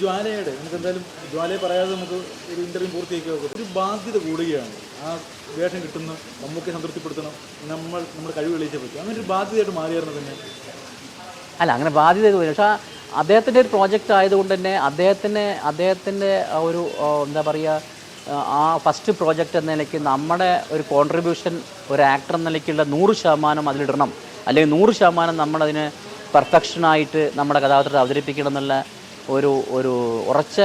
ജ്വാലയുടെ നമുക്ക് എന്തായാലും ജ്വാലയെ പറയാതെ നമുക്ക് ഒരു ഇന്റർവ്യൂ പൂർത്തിയാക്കി നോക്കാം. ഒരു ബാധ്യത കൂടുകയാണ്. ആ വേഷം കിട്ടുന്ന നമുക്ക് സംതൃപ്തിപ്പെടുത്തണം നമ്മൾ നമ്മുടെ കഴിവ് തെളിയിച്ചേ പറ്റും അങ്ങനെ ഒരു ബാധ്യതയായിട്ട് മാറിയായിരുന്നു തന്നെ. അല്ല അങ്ങനെ ബാധ്യത പക്ഷേ അദ്ദേഹത്തിന്റെ ഒരു പ്രോജക്റ്റ് ആയതുകൊണ്ട് തന്നെ അദ്ദേഹത്തിന് അദ്ദേഹത്തിന്റെ ഒരു എന്താ പറയുക ആ ഫസ്റ്റ് പ്രോജക്റ്റ് എന്ന നിലയ്ക്ക് നമ്മുടെ ഒരു കോൺട്രിബ്യൂഷൻ ഒരു ആക്ടർ എന്ന നിലയ്ക്കുള്ള നൂറ് ശതമാനം അതിലിടണം. അല്ലെങ്കിൽ നൂറ് ശതമാനം നമ്മളതിന് പെർഫെക്ഷനായിട്ട് നമ്മുടെ കഥാപാത്രത്തെ അവതരിപ്പിക്കണം എന്നുള്ള ഒരു ഒരു ഉറച്ച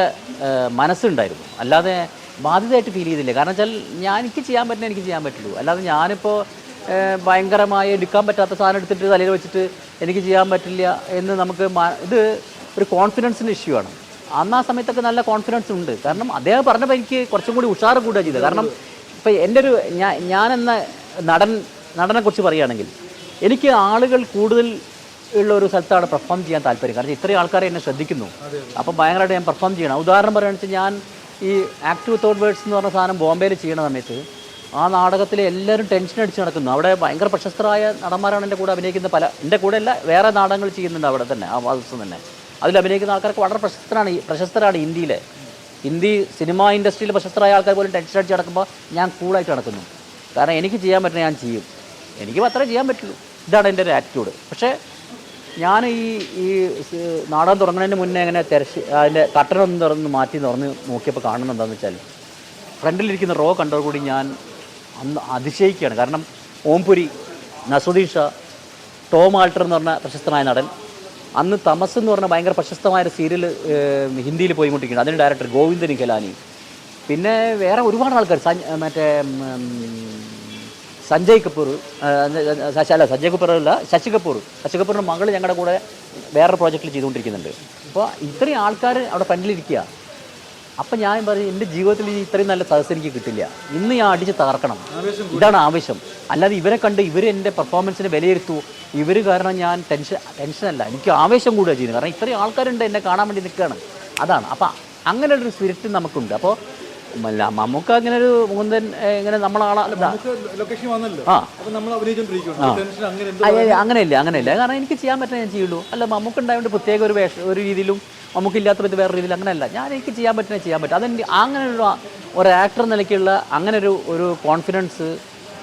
മനസ്സുണ്ടായിരുന്നു. അല്ലാതെ ബാധ്യതയായിട്ട് ഫീൽ ചെയ്തില്ല. കാരണം വെച്ചാൽ ഞാൻ എനിക്ക് ചെയ്യാൻ പറ്റുന്ന എനിക്ക് ചെയ്യാൻ പറ്റുള്ളൂ. അല്ലാതെ ഞാനിപ്പോൾ ഭയങ്കരമായി എടുക്കാൻ പറ്റാത്ത സാധനം എടുത്തിട്ട് തലയിൽ വെച്ചിട്ട് എനിക്ക് ചെയ്യാൻ പറ്റില്ല എന്ന് നമുക്ക് ഇത് ഒരു കോൺഫിഡൻസിന്റെ ഇഷ്യൂ ആണ്. അന്ന് ആ സമയത്തൊക്കെ നല്ല കോൺഫിഡൻസ് ഉണ്ട്. കാരണം അദ്ദേഹം പറഞ്ഞപ്പോൾ എനിക്ക് കുറച്ചും കൂടി ഉഷാറ് കൂടുക ചെയ്തത്. കാരണം ഇപ്പം എന്റെ ഒരു ഞാൻ ഞാനെന്ന നടൻ നടനെക്കുറിച്ച് പറയുകയാണെങ്കിൽ എനിക്ക് ആളുകൾ കൂടുതൽ ഉള്ള ഒരു സ്ഥലത്താണ് പെർഫോം ചെയ്യാൻ താല്പര്യം. കാരണം ഇത്രയും ആൾക്കാരെ എന്നെ ശ്രദ്ധിക്കുന്നു. അപ്പം ഭയങ്കരമായിട്ട് ഞാൻ പെർഫോം ചെയ്യണം. ഉദാഹരണം പറയുകയാണെന്ന് വെച്ചാൽ ഞാൻ ഈ ആക്ട് വിത്തൗട്ട് വേർഡ്സ് എന്ന് പറഞ്ഞ സാധനം ബോംബെയിൽ ചെയ്യുന്ന സമയത്ത് ആ നാടകത്തിൽ എല്ലാവരും ടെൻഷൻ അടിച്ച് നടക്കുന്നു. അവിടെ ഭയങ്കര പ്രശസ്തരായ നടന്മാരാണ് എന്റെ കൂടെ അഭിനയിക്കുന്ന പല എന്റെ കൂടെ അല്ല വേറെ നാടകങ്ങൾ ചെയ്യുന്നുണ്ട് അവിടെ തന്നെ ആ ദിവസം തന്നെ. അതിൽ അഭിനയിക്കുന്ന ആൾക്കാർക്ക് വളരെ പ്രശസ്തരാണ് ഈ- പ്രശസ്തരാണ് ഇന്ത്യയിലെ. ഹിന്ദി സിനിമാ ഇൻഡസ്ട്രിയിൽ പ്രശസ്തരായ ആൾക്കാർ പോലും ടെൻഷൻ അടിച്ച് നടക്കുമ്പോൾ ഞാൻ കൂളായിട്ട് നടക്കുന്നു. കാരണം എനിക്ക് ചെയ്യാൻ പറ്റുന്ന ഞാൻ ചെയ്യും. എനിക്ക് അത്രേ ചെയ്യാൻ പറ്റുള്ളൂ. ഇതാണ് എന്റെ ഒരു ആറ്റിറ്റ്യൂഡ് പക്ഷേ ഞാൻ ഈ ഈ നാടകം തുടങ്ങുന്നതിന് മുന്നേ ഇങ്ങനെ തിരച്ച് അതിന്റെ കട്ടനൊന്നും തുറന്ന് മാറ്റി തുറന്ന് നോക്കിയപ്പോൾ കാണുന്നത് എന്താണെന്ന് വെച്ചാൽ ഫ്രണ്ടിലിരിക്കുന്ന റോ കണ്ടോ കണ്ടോടുകൂടി ഞാൻ അന്ന് അതിശയിക്കുകയാണ്. കാരണം ഓംപുരി നസുദീഷ ടോം ആൾട്ടർ എന്ന് പറഞ്ഞ പ്രശസ്തനായ നടൻ. അന്ന് തമസ് എന്ന് പറഞ്ഞ ഭയങ്കര പ്രശസ്തമായ ഒരു സീരിയൽ ഹിന്ദിയിൽ പോയിക്കൊണ്ടിരിക്കുന്നത് അതിന്റെ ഡയറക്ടർ ഗോവിന്ദൻ നിഖലാനി പിന്നെ വേറെ ഒരുപാട് ആൾക്കാർ മറ്റേ സഞ്ജയ് കപൂർ അല്ല സഞ്ജയ് കപൂർ അല്ല ശശി കപൂർ. ശശി കപൂറിന്റെ മകൾ ഞങ്ങളുടെ കൂടെ വേറൊരു പ്രോജക്റ്റിൽ ചെയ്തുകൊണ്ടിരിക്കുന്നുണ്ട്. അപ്പോൾ ഇത്രയും ആൾക്കാർ അവിടെ ഫ്രണ്ടിലിരിക്കുക അപ്പം ഞാൻ പറയും എന്റെ ജീവിതത്തിൽ ഇത്രയും നല്ല സദസ്സ് എനിക്ക് കിട്ടില്ല. ഇന്ന് ഞാൻ അടിച്ച് തകർക്കണം. ഇതാണ് ആവശ്യം അല്ലാതെ ഇവരെ കണ്ട് ഇവർ എന്റെ പെർഫോമൻസിനെ വിലയിരുത്തൂ. ഇവർ കാരണം ഞാൻ ടെൻഷൻ ടെൻഷനല്ല എനിക്ക് ആവേശം കൂടുക ചെയ്യുന്നത്. കാരണം ഇത്രയും ആൾക്കാരുണ്ട് എന്നെ കാണാൻ വേണ്ടി നിൽക്കുകയാണ് അതാണ്. അപ്പം അങ്ങനെ ഒരു സ്പിരിറ്റ് നമുക്കുണ്ട്. അപ്പോൾ നമുക്ക് അങ്ങനെ ഒരു മുകുന്ദൻ ഇങ്ങനെ നമ്മളാളെ അങ്ങനെയല്ല അങ്ങനെയല്ല. ആ. കാരണം എനിക്ക് ചെയ്യാൻ പറ്റുന്ന ഞാൻ ചെയ്യുള്ളൂ. അല്ല നമുക്ക് ഉണ്ടായതുകൊണ്ട് പ്രത്യേക ഒരു വേഷ ഒരു രീതിയിലും നമുക്കില്ലാത്ത ഇത് വേറെ രീതിയിൽ അങ്ങനെയല്ല. ഞാൻ എനിക്ക് ചെയ്യാൻ പറ്റുന്ന ചെയ്യാൻ പറ്റും. അതെനിക്ക് അങ്ങനെ ഒരു ഒരു ആക്ടർ നിലയ്ക്കുള്ള അങ്ങനെ ഒരു ഒരു കോൺഫിഡൻസ്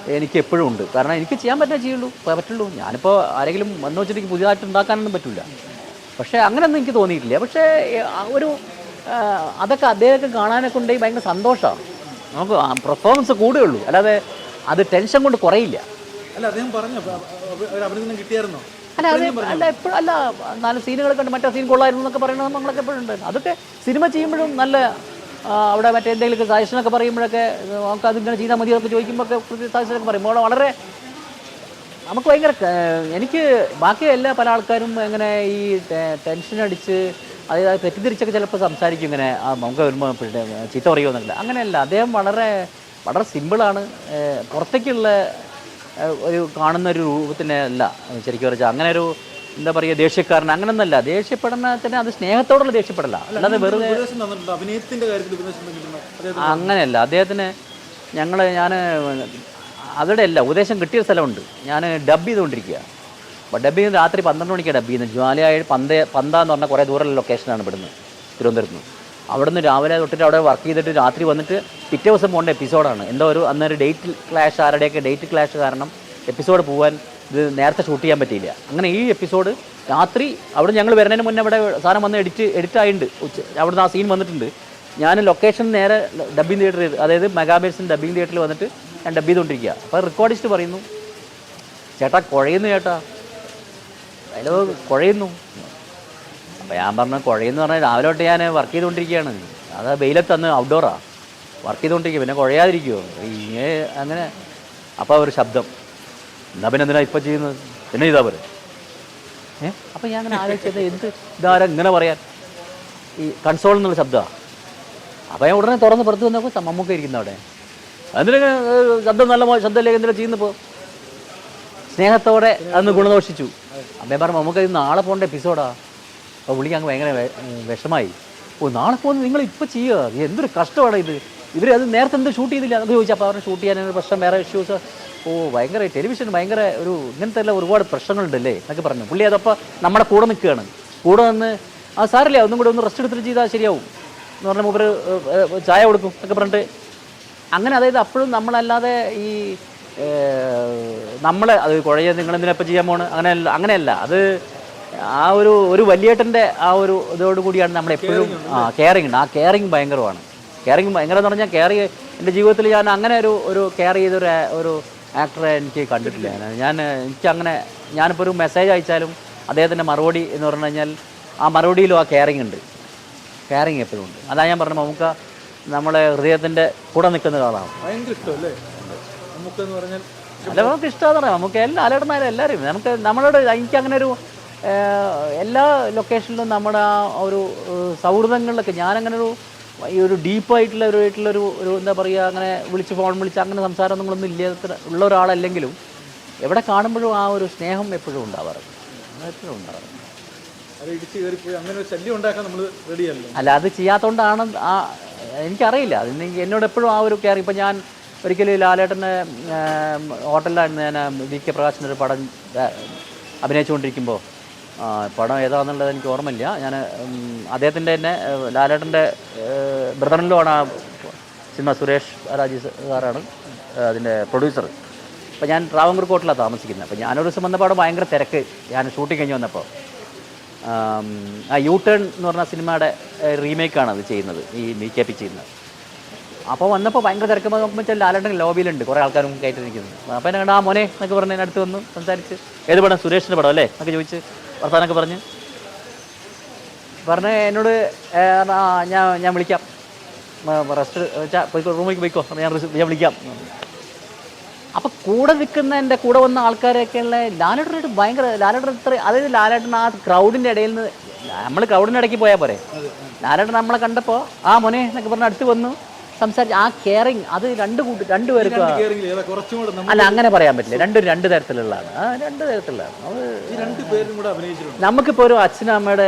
എനിക്ക് എപ്പോഴും ഉണ്ട്. കാരണം എനിക്ക് ചെയ്യാൻ പറ്റുന്ന ചെയ്യുള്ളൂ. പറ്റുള്ളൂ. ഞാനിപ്പോൾ ആരെങ്കിലും വന്നു വെച്ചിട്ട് പുതിയതായിട്ട് ഉണ്ടാക്കാനൊന്നും പറ്റില്ല പക്ഷേ അങ്ങനെയൊന്നും എനിക്ക് തോന്നിയിട്ടില്ല. പക്ഷേ ഒരു അതൊക്കെ അദ്ദേഹത്തെ കാണാനൊക്കെ ഉണ്ടെങ്കിൽ ഭയങ്കര സന്തോഷമാണ്. നമുക്ക് പെർഫോമൻസ് കൂടുകയുള്ളൂ അല്ലാതെ അത് ടെൻഷൻ കൊണ്ട് കുറയില്ല. അല്ല അദ്ദേഹം പറഞ്ഞു? അഭിനന്ദനം കിട്ടിയായിരുന്നോ? അല്ല അത് അല്ല എപ്പോഴും അല്ല നാല് സീനുകൾ ഉണ്ട് മറ്റേ സീൻ കൊള്ളായിരുന്നു എന്നൊക്കെ പറയുന്നത് നമ്മളൊക്കെ എപ്പോഴും ഉണ്ട്. അതൊക്കെ സിനിമ ചെയ്യുമ്പോഴും നല്ല അവിടെ മറ്റേ എന്തെങ്കിലുമൊക്കെ സജഷനൊക്കെ പറയുമ്പോഴൊക്കെ നമുക്ക് അതിങ്ങനെ ചെയ്താൽ മതി എന്നൊക്കെ ചോദിക്കുമ്പോഴൊക്കെ സജഷനൊക്കെ പറയും. അവിടെ വളരെ നമുക്ക് ഭയങ്കര എനിക്ക് ബാക്കി എല്ലാ പല ആൾക്കാരും എങ്ങനെ ഈ ടെൻഷൻ അടിച്ച് അതായത് തെറ്റിദ്ധരിച്ചൊക്കെ ചിലപ്പോൾ സംസാരിക്കും ഇങ്ങനെ ആ, നമുക്ക് വരുമ്പോൾ പിന്നെ ചീത്ത പറയുമെന്നില്ല അങ്ങനെയല്ല അദ്ദേഹം വളരെ വളരെ സിമ്പിളാണ്. പുറത്തേക്കുള്ള ഒരു കാണുന്ന ഒരു രൂപത്തിനെ അല്ല ശരിക്കും പറഞ്ഞാൽ അങ്ങനെ ഒരു എന്താ പറയുക ദേഷ്യക്കാരൻ അങ്ങനൊന്നല്ല. ദേഷ്യപ്പെടുന്ന തന്നെ അത് സ്നേഹത്തോടുള്ള ദേഷ്യപ്പെടല്ല അല്ലാതെ വെറുതെ കാര്യത്തിൽ അങ്ങനെയല്ല. അദ്ദേഹത്തിന് ഞങ്ങൾ ഞാൻ അവിടെ അല്ല ഉപദേശം കിട്ടിയ സ്ഥലമുണ്ട്. ഞാൻ ഡബ് ചെയ്തുകൊണ്ടിരിക്കുക ഡബ് ചെയ്യുന്നത് രാത്രി പന്ത്രണ്ട് മണിക്കാണ് ഡബ് ചെയ്യുന്നത്. ജ്വാലയായ പന്ത പന്ത എന്ന് പറഞ്ഞാൽ കുറേ ദൂരമുള്ള ലൊക്കേഷനാണ് ഇവിടുന്ന് തിരുവനന്തപുരത്ത് നിന്ന്. അവിടുന്ന് രാവിലെ തൊട്ടിട്ട് അവിടെ വർക്ക് ചെയ്തിട്ട് രാത്രി വന്നിട്ട് പിറ്റേ ദിവസം പോകേണ്ട എപ്പിസോഡാണ് എന്തോ ഒരു അന്നൊരു ഡേറ്റ് ക്ലാഷ് ആരുടെയൊക്കെ ഡേറ്റ് ക്ലാഷ് കാരണം എപ്പിസോഡ് പോകാൻ ഇത് നേരത്തെ ഷൂട്ട് ചെയ്യാൻ പറ്റിയില്ല. അങ്ങനെ ഈ എപ്പിസോഡ് രാത്രി അവിടെ ഞങ്ങൾ വരുന്നതിന് മുന്നേ അവിടെ സാധനം വന്ന് എഡിറ്റ് എഡിറ്റ് ആയിട്ടുണ്ട് ഉച്ച അവിടുന്ന് ആ സീൻ വന്നിട്ടുണ്ട്. ഞാൻ ലൊക്കേഷൻ നേരെ ഡബ്ബിംഗ് തിയേറ്ററിൽ അതായത് മെഗാബേഴ്സിന്റെ ഡബ്ബിംഗ് തിയേറ്ററിൽ വന്നിട്ട് ഞാൻ ഡബ് ചെയ്തുകൊണ്ടിരിക്കുക അപ്പോൾ റെക്കോർഡിസ്റ്റ് പറയുന്നു ചേട്ടാ കുഴയുന്നു ചേട്ടാ. ഡയലോഗ് കുഴയുന്നു. അപ്പോൾ ഞാൻ പറഞ്ഞു കുഴയെന്ന് പറഞ്ഞാൽ രാവിലെ തൊട്ട് ഞാൻ വർക്ക് ചെയ്തുകൊണ്ടിരിക്കുകയാണ്. അത് വെയിലത്ത് തന്ന് ഔട്ട്ഡോറാ വർക്ക് ചെയ്തുകൊണ്ടിരിക്കുക. പിന്നെ കുഴയാതിരിക്കുമോ ഇങ്ങനെ അങ്ങനെ. അപ്പോൾ ഒരു ശബ്ദം. എന്നാ പിന്നെ എന്തിനാ ഇപ്പം ചെയ്യുന്നത്? പിന്നെ ചെയ്താൽ പോരെ ഏ? അപ്പോൾ ഞാൻ അങ്ങനെ ആലോചിച്ചത് എന്ത് ഇതാരം ഇങ്ങനെ പറയാൻ? ഈ കൺസോൾ എന്നുള്ള ശബ്ദമാണ് അപ്പോൾ ഞാൻ ഉടനെ തുറന്ന് പുറത്ത് വന്നപ്പോൾ മമ്മൂക്ക ഇരിക്കുന്ന അവിടെ. അതിന് ശബ്ദം നല്ല ശബ്ദമല്ലേ? എന്തിനാ ചെയ്യുന്നപ്പോൾ സ്നേഹത്തോടെ അന്ന് ഗുണദോഷിച്ചു. അമ്മേ പറഞ്ഞു നമുക്ക് ഇത് നാളെ പോകേണ്ട എപ്പിസോഡാ. അപ്പോൾ പുള്ളിക്ക് അങ്ങ് ഭയങ്കര വിഷമായി. ഓ നാളെ പോകുന്നത് നിങ്ങൾ ഇപ്പോൾ ചെയ്യുക എന്തൊരു കഷ്ടമാണ് ഇത്. ഇവർ അത് നേരത്തെ എന്ത് ഷൂട്ട് ചെയ്തില്ല എന്നൊക്കെ ചോദിച്ചു അപ്പോൾ അവരുടെ ഷൂട്ട് ചെയ്യാനൊരു പ്രശ്നം വേറെ ഇഷ്യൂസ് ഓ ഭയങ്കര ടെലിവിഷൻ ഭയങ്കര ഒരു ഇങ്ങനത്തെ എല്ലാം ഒരുപാട് പ്രശ്നങ്ങളുണ്ടല്ലേ എന്നൊക്കെ പറഞ്ഞു. പുള്ളി അതപ്പോൾ നമ്മുടെ കൂടെ നിൽക്കുകയാണ്. കൂടെ നിന്ന് ആ സാറില്ല ഒന്നും കൂടെ ഒന്ന് റെസ്റ്റ് എടുത്തിട്ട് ചെയ്താൽ ശരിയാവും. എന്ന് പറഞ്ഞാൽ മൂപ്പർ ചായ കൊടുക്കും ഒക്കെ പറഞ്ഞിട്ട്. അങ്ങനെ അതായത് അപ്പോഴും നമ്മളല്ലാതെ ഈ നമ്മൾ അത് കുഴയ നിങ്ങൾ എന്തിനപ്പം ചെയ്യാൻ പോണ്? അങ്ങനെയല്ല അങ്ങനെയല്ല. അത് ആ ഒരു ഒരു വലിയേട്ടന്റെ ആ ഒരു ഇതോട് കൂടിയാണ് നമ്മൾ എപ്പോഴും ആ കെയറിങ് ഉണ്ട്. ആ കെയറിങ് ഭയങ്കരമാണ്. കെയറിങ് ഭയങ്കരം എന്ന് പറഞ്ഞാൽ കെയർ എന്റെ ജീവിതത്തിൽ ഞാൻ അങ്ങനെ ഒരു ഒരു കെയർ ചെയ്തൊരു ഒരു ആക്ടറെ എനിക്ക് കണ്ടിട്ടില്ല. ഞാൻ ഞാൻ എനിക്ക് അങ്ങനെ ഞാനിപ്പോൾ ഒരു മെസ്സേജ് അയച്ചാലും അദ്ദേഹത്തിന്റെ മറുപടി എന്ന് പറഞ്ഞു കഴിഞ്ഞാൽ ആ മറുപടിയിലും ആ കെയറിങ് ഉണ്ട്. കെയറിങ് എപ്പോഴും ഉണ്ട്. അതാണ് ഞാൻ പറഞ്ഞത് നമുക്ക് നമ്മളെ ഹൃദയത്തിന്റെ കൂടെ നിൽക്കുന്ന ഒരാളാണ്. ഭയങ്കര ഇഷ്ടമല്ലേ നമുക്കെന്ന് പറഞ്ഞാൽ അല്ല നമുക്ക് ഇഷ്ടമാണ് നമുക്ക് എല്ലാ അലർമാരും എല്ലാവരും നമുക്ക് നമ്മളോട് എനിക്ക് അങ്ങനെ ഒരു എല്ലാ ലൊക്കേഷനിലും നമ്മുടെ ആ ഒരു സൗഹൃദങ്ങളിലൊക്കെ ഞാനങ്ങനെ ഒരു ഈ ഒരു ഡീപ്പായിട്ടുള്ള ഒരു വീട്ടിലൊരു ഒരു എന്താ പറയുക അങ്ങനെ വിളിച്ച് ഫോൺ വിളിച്ച് അങ്ങനെ സംസാരം നമ്മളൊന്നും ഇല്ലാത്ത ഉള്ള ഒരാളല്ലെങ്കിലും എവിടെ കാണുമ്പോഴും ആ ഒരു സ്നേഹം എപ്പോഴും ഉണ്ടാവാറുണ്ട്. എപ്പോഴും ഉണ്ടാവാറുണ്ട്. അല്ല അത് ചെയ്യാത്തതുകൊണ്ടാണ് ആ എനിക്കറിയില്ല. എന്നോട് എപ്പോഴും ആ ഒരു കെയർ ഇപ്പം ഞാൻ ഒരിക്കലും ലാലേട്ടന്റെ ഹോട്ടലിലായിരുന്നു ഞാൻ വി കെ പ്രകാശിന്റെ ഒരു പടം അഭിനയിച്ചുകൊണ്ടിരിക്കുമ്പോൾ പടം ഏതാണെന്നുള്ളത് എനിക്ക് ഓർമ്മയില്ല. ഞാൻ അദ്ദേഹത്തിന്റെ തന്നെ ലാലേട്ടന്റെ ബ്രദറിലോ ആണ് ആ സിനിമ സുരേഷ് രാജി സാറാണ് അതിന്റെ പ്രൊഡ്യൂസർ. അപ്പോൾ ഞാൻ ട്രാവങ്കർ കോട്ടിലാണ് താമസിക്കുന്നത്. അപ്പോൾ ഞാനൊരു ദിവസം വന്നപ്പോൾ ഭയങ്കര തിരക്ക്. ഞാൻ ഷൂട്ടിംഗ് കഴിഞ്ഞ് വന്നപ്പോൾ ആ യു ടേൺ എന്ന് പറഞ്ഞ സിനിമയുടെ റീമേക്കാണ് അത് ചെയ്യുന്നത് ഈ മീ കെ പി ചെയ്യുന്നത്. അപ്പോൾ വന്നപ്പോൾ ഭയങ്കര തിരക്കുമ്പോൾ നോക്കുമ്പോൾ വെച്ചാൽ ലാലേട്ടൻ ലോബിയിലുണ്ട്. കുറേ ആൾക്കാരും കയറ്റിരിക്കുന്നത് അപ്പോൾ എന്നെ കണ്ട ആ മോനെ എന്നൊക്കെ പറഞ്ഞ് എന്റെ അടുത്ത് വന്ന് സംസാരിച്ച്. ഏത് പടം? സുരേഷിന്റെ പടം അല്ലേ? എന്നൊക്കെ ചോദിച്ച് വർത്താനൊക്കെ പറഞ്ഞ്. പറഞ്ഞ് എന്നോട് ആ, ഞാൻ ഞാൻ വിളിക്കാം. റെസ്റ്റ് വെച്ചാൽ പോയിക്കോ റൂമിലേക്ക് പോയിക്കോ. ഞാൻ ഞാൻ വിളിക്കാം. അപ്പൊ കൂടെ നിൽക്കുന്ന എന്റെ കൂടെ വന്ന ആൾക്കാരൊക്കെയുള്ള ലാലേട്ടനായിട്ട് ഭയങ്കര ലാലേട്ടൻ ഇത്ര അതായത് ലാലേട്ടൻ ആ ക്രൗഡിന്റെ ഇടയിൽ നിന്ന് നമ്മൾ ക്രൗഡിന്റെ ഇടയ്ക്ക് പോയാൽ പോരെ. ലാലേട്ടൻ നമ്മളെ കണ്ടപ്പോൾ ആ മോനെ എന്നൊക്കെ പറഞ്ഞ് അടുത്ത് വന്നു. സംസാരിച്ച് ആ കെയറിങ് അത് രണ്ട് കൂട്ടി രണ്ടുപേർക്കും അല്ല അങ്ങനെ പറയാൻ പറ്റില്ല. രണ്ടും രണ്ട് തരത്തിലുള്ളതാണ്. രണ്ട് തരത്തിലുള്ളതാണ്. അത് നമുക്കിപ്പോൾ ഒരു അച്ഛനും അമ്മയുടെ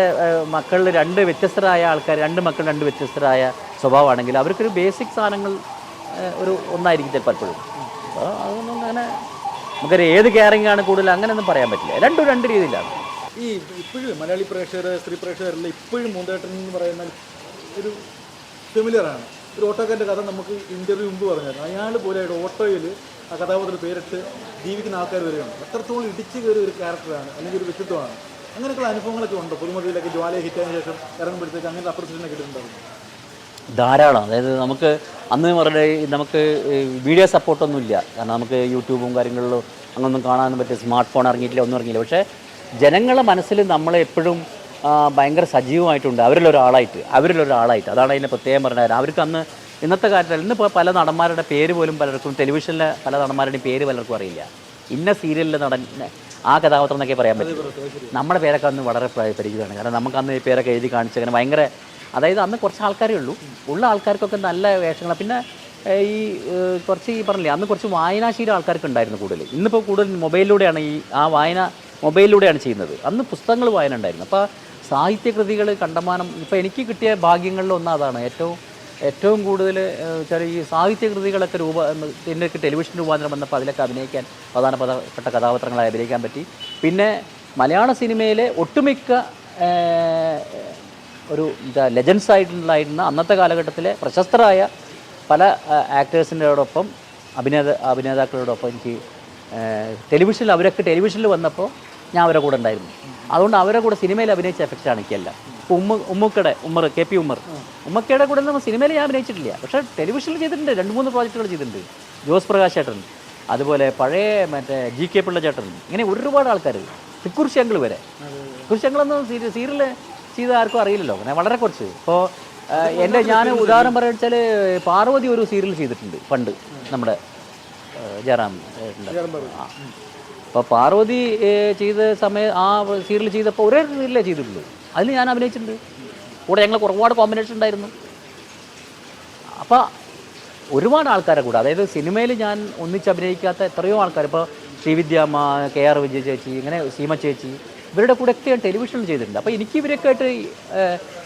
മക്കളിൽ രണ്ട് വ്യത്യസ്തരായ ആൾക്കാർ രണ്ട് മക്കൾ രണ്ട് വ്യത്യസ്തരായ സ്വഭാവമാണെങ്കിൽ അവർക്കൊരു ബേസിക് സാധനങ്ങൾ ഒരു ഒന്നായിരിക്കും എപ്പോഴും അപ്പോൾ അതൊന്നും അങ്ങനെ നമുക്കൊരു ഏത് കെയറിംഗ് ആണ് കൂടുതൽ അങ്ങനെയൊന്നും പറയാൻ പറ്റില്ല. രണ്ടും രണ്ട് രീതിയിലാണ്. ഈ ഇപ്പോഴും മലയാളി പ്രേക്ഷകർ സ്ത്രീ പ്രേക്ഷകരെല്ലാം ഇപ്പോഴും മൂന്തേട്ടൻ എന്ന് പറയുന്ന ഒരു ഫെമിലിയറാണ് ഒരു ഓട്ടോക്കാരന്റെ കഥ നമുക്ക് ഇന്റർവ്യൂ മുമ്പ് പറഞ്ഞായിരുന്നു. അയാൾ പോലെയായിട്ട് ഓട്ടോയിൽ ആ കഥാപാത്രത്തിന് പേരിട്ട് ജീവിക്കുന്ന ആൾക്കാർ വരികയാണ് അത്രത്തോളം ഇടിച്ചു കയറിയ ഒരു ക്യാരക്ടറാണ് അല്ലെങ്കിൽ ഒരു വ്യക്തിത്വമാണ്. അങ്ങനെയൊക്കെയുള്ള അനുഭവങ്ങളൊക്കെ ഉണ്ട്. പുതുമതിയിലൊക്കെ ജ്വാലയെ ഹിറ്റായതിനു ശേഷം ഇറങ്ങുമ്പോഴത്തേക്ക് അങ്ങനെ അപ്രസിഷൻ കിട്ടുന്നുണ്ടായിരുന്നു ധാരാളം. അതായത് നമുക്ക് അന്ന് പറഞ്ഞ നമുക്ക് വീഡിയോ സപ്പോർട്ടൊന്നും ഇല്ല. കാരണം നമുക്ക് യൂട്യൂബും കാര്യങ്ങളിലും അങ്ങനൊന്നും കാണാനൊന്നും പറ്റില്ല സ്മാർട്ട് ഫോൺ ഇറങ്ങിയിട്ടില്ല ഒന്നും ഇറങ്ങിയില്ല. പക്ഷേ ജനങ്ങളുടെ മനസ്സിൽ നമ്മളെ എപ്പോഴും ആ, ഭയങ്കര സജീവമായിട്ടുണ്ട്. അവരിലൊരാളായിട്ട് അവരിലൊരാളായിട്ട്. അതാണ് അതിന്റെ പ്രത്യേകം പറഞ്ഞത്. അവർക്ക് അന്ന് ഇന്നത്തെ കാലത്ത് ഇന്നിപ്പോൾ പല നടന്മാരുടെ പേര് പോലും പലർക്കും ടെലിവിഷനിലെ പല നടന്മാരുടെയും പേര് പലർക്കും അറിയില്ല. ഇന്ന സീരിയലിലെ നടൻ ആ കഥാപാത്രം എന്നൊക്കെ പറയാൻ പറ്റും. നമ്മുടെ പേരൊക്കെ അന്ന് വളരെ പരിചിതമാണ്. കാരണം നമുക്ക് അന്ന് ഈ പേരൊക്കെ എഴുതി കാണിച്ച് അങ്ങനെ ഭയങ്കര അതായത് അന്ന് കുറച്ച് ആൾക്കാരേ ഉള്ളൂ. ഉള്ള ആൾക്കാർക്കൊക്കെ നല്ല വേഷങ്ങൾ പിന്നെ ഈ കുറച്ച് ഈ പറഞ്ഞില്ലേ അന്ന് കുറച്ച് വായനാശീലം ആൾക്കാർക്ക് ഉണ്ടായിരുന്നു കൂടുതൽ. ഇന്നിപ്പോൾ കൂടുതൽ മൊബൈലിലൂടെയാണ് ഈ ആ വായന മൊബൈലിലൂടെയാണ് ചെയ്യുന്നത്. അന്ന് പുസ്തകങ്ങൾ വായന ഉണ്ടായിരുന്നു. അപ്പോൾ സാഹിത്യകൃതികൾ കണ്ടമാനം ഇപ്പോൾ എനിക്ക് കിട്ടിയ ഭാഗ്യങ്ങളിൽ ഒന്നാതാണ് ഏറ്റവും ഏറ്റവും കൂടുതൽ വെച്ചാൽ ഈ സാഹിത്യകൃതികളൊക്കെ രൂപ ഇതിന്റെയൊക്കെ ടെലിവിഷൻ രൂപാന്തരം വന്നപ്പോൾ അതിലൊക്കെ അഭിനയിക്കാൻ പ്രധാനപ്പെട്ട കഥാപാത്രങ്ങളായി അഭിനയിക്കാൻ പറ്റി. പിന്നെ മലയാള സിനിമയിലെ ഒട്ടുമിക്ക ഒരു എന്താ ലെജൻസ് ആയിട്ടുണ്ടായിരുന്ന അന്നത്തെ കാലഘട്ടത്തിലെ പ്രശസ്തരായ പല ആക്ടേഴ്സിന്റെയോടൊപ്പം അഭിനേത അഭിനേതാക്കളോടൊപ്പം എനിക്ക് ടെലിവിഷനിൽ അവരൊക്കെ ടെലിവിഷനിൽ വന്നപ്പോൾ ഞാൻ അവരെ കൂടെ ഉണ്ടായിരുന്നു. അതുകൊണ്ട് അവരെ കൂടെ സിനിമയിൽ അഭിനയിച്ച എഫക്റ്റാണ് എനിക്കെല്ലാം ഇപ്പോൾ ഉമ്മ ഉമ്മക്കടെ ഉമ്മർ കെ പി ഉമ്മർ ഉമ്മക്കയുടെ കൂടെ നമ്മൾ സിനിമയിൽ ഞാൻ അഭിനയിച്ചിട്ടില്ല. പക്ഷേ ടെലിവിഷനിൽ ചെയ്തിട്ടുണ്ട് രണ്ട് മൂന്ന് പ്രോജക്റ്റുകൾ ചെയ്തിട്ടുണ്ട്. ജോസ് പ്രകാശ് ചേട്ടൻ അതുപോലെ പഴയ മറ്റേ ജി കെ പിള്ള ചേട്ടൻ. ഇങ്ങനെ ഒരുപാട് ആൾക്കാർ തിക്കുറിശി വരെ. തിക്കുറിശി അങ്കിളൊന്നും സീരിയൽ സീരിയൽ ചെയ്ത ആർക്കും അറിയില്ലല്ലോ. അങ്ങനെ വളരെ കുറച്ച്. ഇപ്പോൾ എന്റെ ഞാൻ ഉദാഹരണം പറയുക വെച്ചാൽ പാർവതി ഒരു സീരിയൽ ചെയ്തിട്ടുണ്ട് പണ്ട് നമ്മുടെ ജയറാം. ആ. അപ്പോൾ പാർവതി ചെയ്ത സമയം ആ സീരിയൽ ചെയ്തപ്പോൾ ഒരേ സീരിയലേ ചെയ്തിട്ടുള്ളൂ. അതിൽ ഞാൻ അഭിനയിച്ചിട്ടുണ്ട്. കൂടെ ഞങ്ങൾ ഒരുപാട് കോമ്പിനേഷൻ ഉണ്ടായിരുന്നു. അപ്പോൾ ഒരുപാട് ആൾക്കാരെ കൂടെ അതായത് സിനിമയിൽ ഞാൻ ഒന്നിച്ച് അഭിനയിക്കാത്ത എത്രയോ ആൾക്കാർ ഇപ്പോൾ ശ്രീവിദ്യാമ്മ കെ ആർ വിജയ ചേച്ചി ഇങ്ങനെ സീമ ചേച്ചി ഇവരുടെ കൂടെ ഒക്കെ ഞാൻ ടെലിവിഷനിൽ ചെയ്തിട്ടുണ്ട്. അപ്പോൾ എനിക്ക് ഇവരൊക്കെ ആയിട്ട്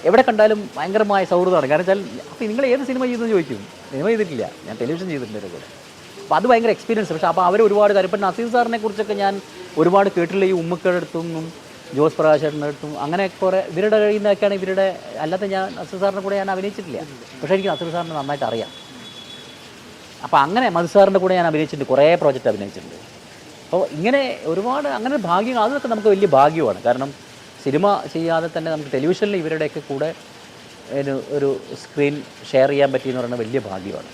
എവിടെ കണ്ടാലും ഭയങ്കരമായ സൗഹൃദമാണ്. കാരണം വെച്ചാൽ അപ്പോൾ നിങ്ങൾ ഏത് സിനിമ ചെയ്തെന്ന് ചോദിക്കും. സിനിമ ചെയ്തിട്ടില്ല. ഞാൻ ടെലിവിഷൻ ചെയ്തിട്ടുണ്ട് കൂടെ. അപ്പോൾ അത് ഭയങ്കര എക്സ്പീരിയൻസ് പക്ഷേ അപ്പോൾ അവർ ഒരുപാട് കാര്യം. ഇപ്പം നസീർ സാറിനെ കുറിച്ചൊക്കെ ഞാൻ ഒരുപാട് കേട്ടില്ല ഈ ഉമ്മക്കയുടെ അടുത്തൊന്നും ജോസ് പ്രകാശേട്ടന്റെ അടുത്തും അങ്ങനെ കുറേ ഇവരുടെ കയ്യിൽ നിന്നൊക്കെയാണ് ഇവരുടെ അല്ലാത്ത ഞാൻ നസീർ സാറിന്റെ കൂടെ ഞാൻ അഭിനയിച്ചിട്ടില്ല. പക്ഷേ എനിക്ക് നസീർ സാറിനെ നന്നായിട്ട് അറിയാം. അപ്പോൾ അങ്ങനെ മധു സാറിന്റെ കൂടെ ഞാൻ അഭിനയിച്ചിട്ടുണ്ട്. കുറേ പ്രോജക്റ്റ് അഭിനയിച്ചിട്ടുണ്ട്. അപ്പോൾ ഇങ്ങനെ ഒരുപാട് അങ്ങനെ ഭാഗ്യം അതൊക്കെ നമുക്ക് വലിയ ഭാഗ്യമാണ്. കാരണം സിനിമ ചെയ്യാതെ തന്നെ നമുക്ക് ടെലിവിഷനിൽ ഇവരുടെയൊക്കെ കൂടെ ഒരു സ്ക്രീൻ ഷെയർ ചെയ്യാൻ പറ്റിയെന്ന് പറയുന്നത് വലിയ ഭാഗ്യമാണ്.